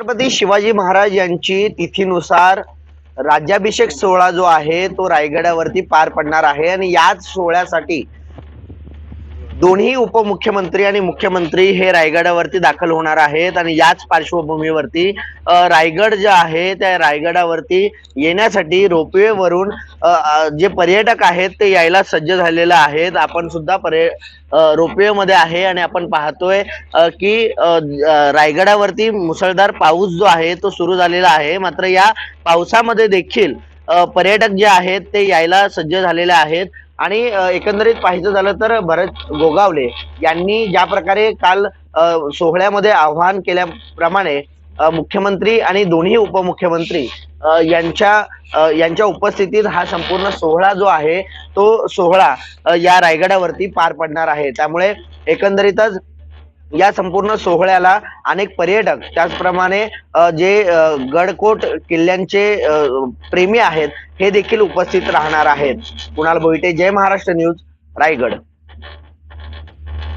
छत्रपती शिवाजी महाराज यांची तिथीनुसार राज्याभिषेक सोहळा जो आहे तो रायगडावरती पार पडणार आहे. आणि याच सोहळ्यासाठी दोन्ही उपमुख्यमंत्री आणि मुख्यमंत्री हे रायगडावरती दाखल होणार आहेत आणि याच पार्श्वभूमीवरती रायगड जे आहे त्या रायगडावरती येण्यासाठी रोपवे वरून जे पर्यटक आहेत ते यायला सज्ज झालेले आहेत. आपण सुद्धा पर्य रोपवे मध्ये आहे आणि आपण पाहतोय की रायगडावरती मुसळधार पाऊस जो आहे तो सुरू झालेला आहे. मात्र या पावसामध्ये देखील पर्यटक जे आहेत ते यायला सज्ज झालेले आहेत. आणि एकंदरीत पाहायचं झालं तर भरत गोगावले यांनी ज्या प्रकारे काल सोहळ्यामध्ये आवाहन केल्याप्रमाणे मुख्यमंत्री आणि दोन्ही उपमुख्यमंत्री यांच्या यांच्या उपस्थितीत हा संपूर्ण सोहळा जो आहे तो सोहळा या रायगडावरती पार पडणार आहे. त्यामुळे एकंदरीतच या संपूर्ण सोहळ्याला अनेक पर्यटक त्याचप्रमाणे जे गडकोट किल्ल्यांचे प्रेमी आहेत हे देखील उपस्थित राहणार आहेत. कुणाल बोईटे जय महाराष्ट्र न्यूज रायगड.